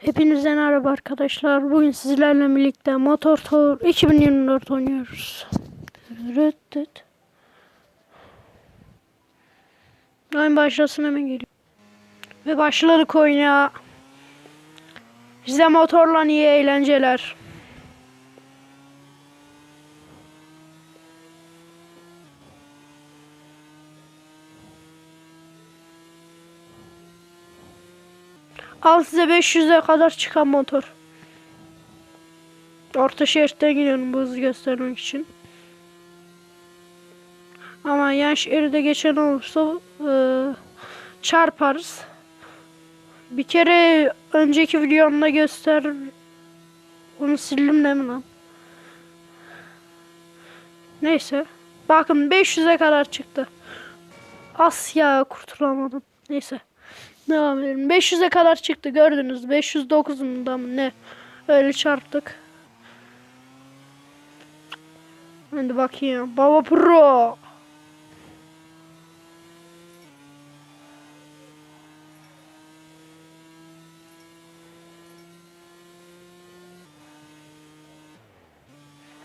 Hepinize merhaba arkadaşlar. Bugün sizlerle birlikte Motor Tour 2024 oynuyoruz. Rıt Oyun başlasın hemen geliyor. Ve başladık oyuna. Size motorla iyi eğlenceler. Al size 500'e kadar çıkan motor. Orta şeritten gidiyorum bu hızı göstermek için. Ama yan şeride geçen olursa e, çarparız. Bir kere önceki videomda göster onu sildim değil mi lan? Neyse. Bakın 500'e kadar çıktı. Asya kurtulamadım. Neyse. Devam edelim. 500'e kadar çıktı gördünüz. 509'unda mı ne? Öyle çarptık. Hadi bakayım. Baba Pro.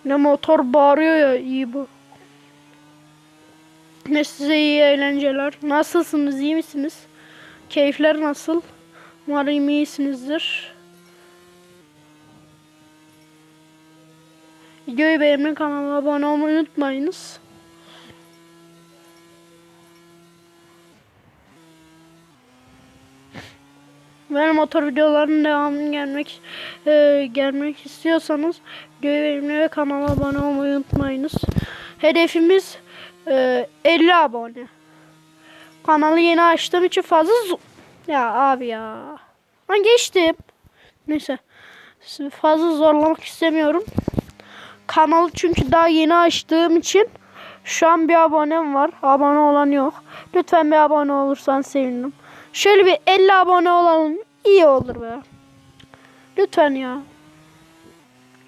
Ne motor bağırıyor ya iyi bu. Ne size iyi eğlenceler. Nasılsınız iyi misiniz? Keyifler nasıl? Umarım iyisinizdir. Videoyu beğenmeyi, kanala abone olmayı unutmayınız. Benim motor videolarının devamını gelmek e, gelmek istiyorsanız videoyu beğenmeyi ve kanala abone olmayı unutmayınız. Hedefimiz e, 50 abone. Kanalı yeni açtığım için fazla ya abi ya. Ben geçtim. Neyse. Sizi fazla zorlamak istemiyorum. Kanalı çünkü daha yeni açtığım için şu an bir abonem var. Abone olan yok. Lütfen bir abone olursan sevinirim. Şöyle bir 50 abone olalım. iyi olur be. Lütfen ya.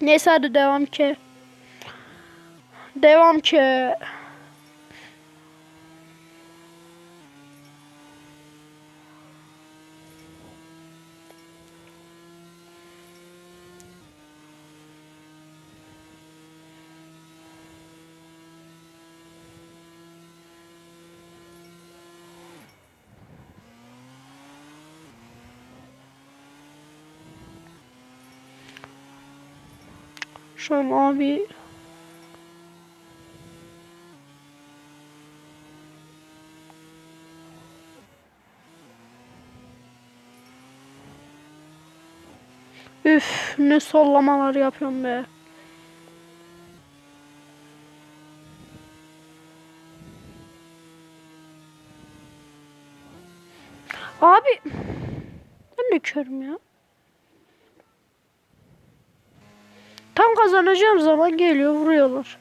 Neyse hadi devam ki. Devam ki. Şu an abi Üf ne sollamalar yapıyorum be. Abi ben de körüm ya. Kazanacağım zaman geliyor vuruyorlar.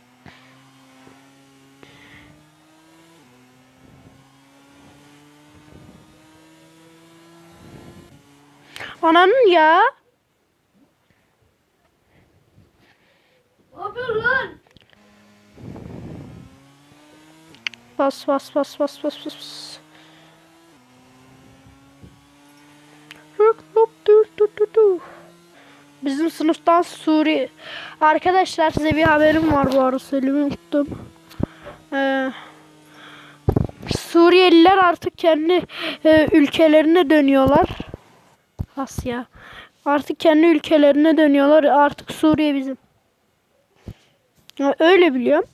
Ananın ya. Yapıyorsun lan? Bas bas bas bas bas bas. bas. Sınıftan Suri. Arkadaşlar size bir haberim var bu arada söylemeyi unuttum. Ee, Suriyeliler artık kendi e, ülkelerine dönüyorlar. Asya. Artık kendi ülkelerine dönüyorlar. Artık Suriye bizim. Öyle biliyorum.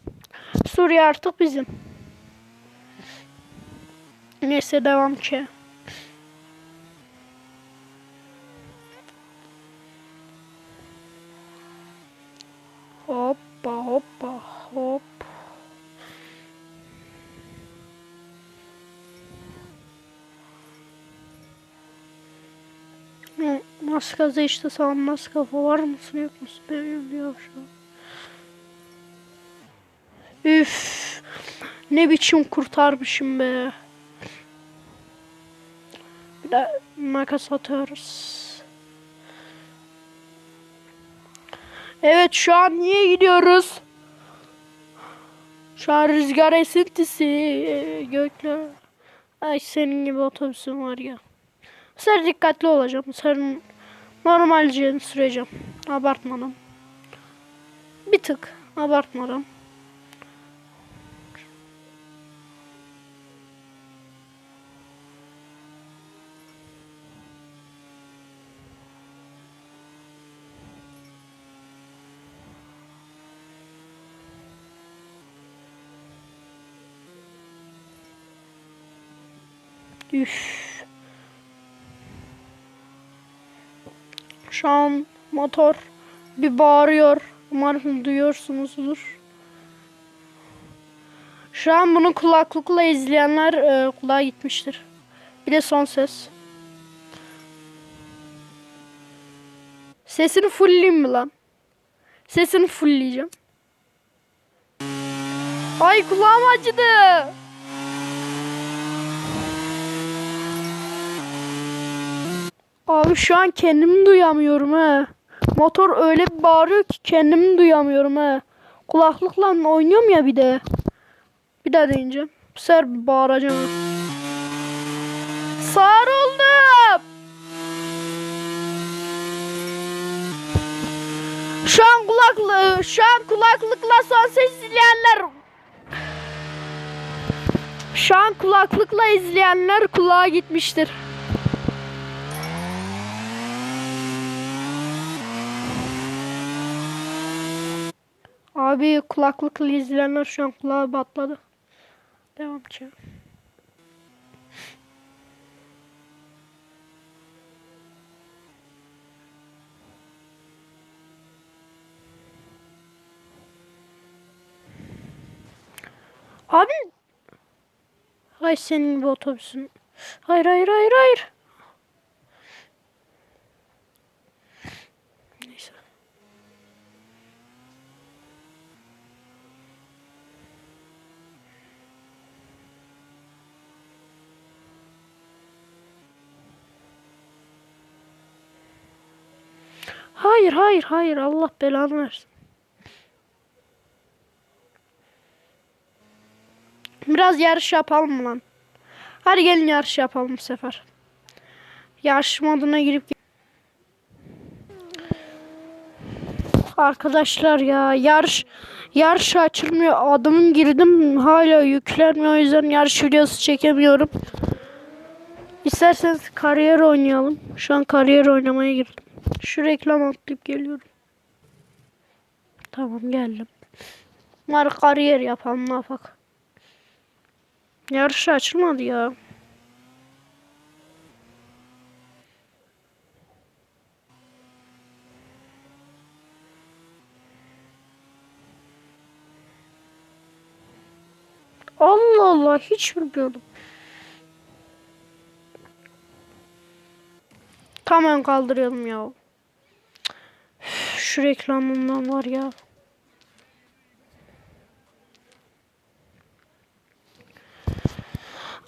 Suriye artık bizim. Neyse devam ki. Hoppa hoppa hop. Hı, Maskazı işte sen maskafa var mısın yok musun? Diyor şu an. Üf. Ne biçim kurtarmışım be. Bir de makas atıyoruz. Evet şu an niye gidiyoruz? Şu an rüzgar esintisi gökler. Ay senin gibi otobüsüm var ya. Sefer dikkatli olacağım. Sefer Normalce süreceğim. Abartmadan. Bir tık abartmadan. Üf. Şu an motor bir bağırıyor. Umarım duyuyorsunuzdur. Şu an bunu kulaklıkla izleyenler e, kulağa gitmiştir. Bir de son ses. Sesini fullleyeyim mi lan? Sesini fullleyeceğim. Ay kulağım acıdı. Abi şu an kendimi duyamıyorum he. Motor öyle bir bağırıyor ki kendimi duyamıyorum he. Kulaklıkla oynuyorum ya bir de. Bir daha deneyeceğim. Bu sefer bağıracağım. Sağır oldum. Şu an kulaklı, şu an kulaklıkla son ses izleyenler şu an kulaklıkla izleyenler kulağa gitmiştir. Abi kulaklıkla izleyenler şu an kulağa batladı. Devam ki. Abi Hay senin gibi otobüsün. Hayır hayır hayır hayır. Neyse. Hayır hayır hayır Allah belanı versin. Biraz yarış yapalım lan. Hadi gelin yarış yapalım bu sefer. Yarış moduna girip Arkadaşlar ya yarış yarış açılmıyor. Adımın girdim hala yüklenmiyor. O yüzden yarış videosu çekemiyorum. İsterseniz kariyer oynayalım. Şu an kariyer oynamaya girdim. Şu reklam atlayıp geliyorum. Tamam geldim. Var kariyer yapalım ne yapak. Yarış açılmadı ya. Allah Allah hiç bilmiyordum. Tamam kaldıralım ya. Şu reklamından var ya.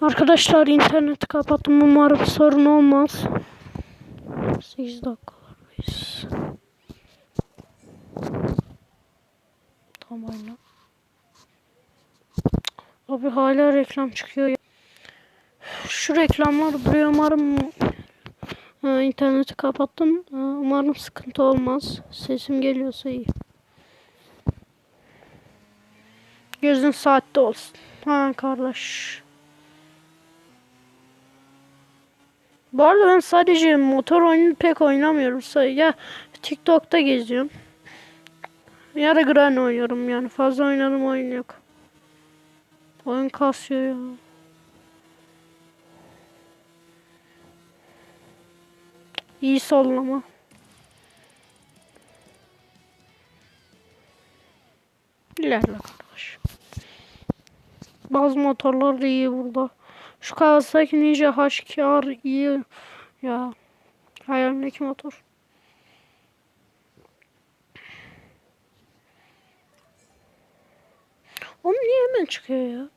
Arkadaşlar interneti kapattım. Umarım sorun olmaz. 8 dakikadayız. Tamam lan. Abi hala reklam çıkıyor ya. Şu reklamlar buraya umarım ha, interneti kapattım. Umarım sıkıntı olmaz. Sesim geliyorsa iyi. Gözün saatte olsun. Ha kardeş. Bu arada ben sadece motor oyunu pek oynamıyorum. Ya TikTok'ta geziyorum. Ya da Gran oynuyorum yani. Fazla oynadığım oyun yok. Oyun kasıyor ya. İyi sollama. İlerle arkadaş. Bazı motorlar da iyi burada. Şu Kawasaki Ninja HKR iyi ya. Hayalimdeki motor. Oğlum niye hemen çıkıyor ya?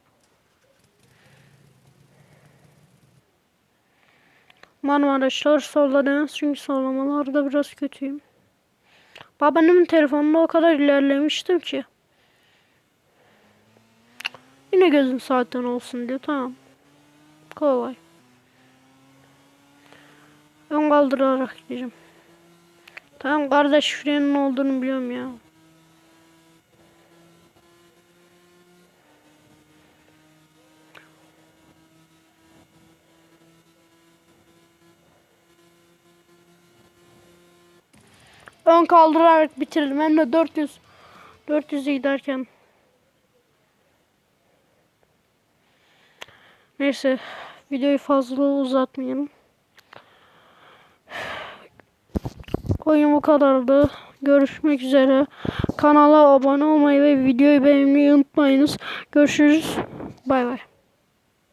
Umarım araçlar solladınız çünkü sollamalarda biraz kötüyüm. Babanın telefonunda o kadar ilerlemiştim ki. Yine gözün saatten olsun diyor tamam. Kolay. Ön kaldırarak gideceğim. Tamam kardeş şifrenin olduğunu biliyorum ya. Ön kaldırarak bitirdim. Hem de 400 400'e giderken. Neyse videoyu fazla uzatmayalım. Oyun bu kadardı. Görüşmek üzere. Kanala abone olmayı ve videoyu beğenmeyi unutmayınız. Görüşürüz. Bay bay.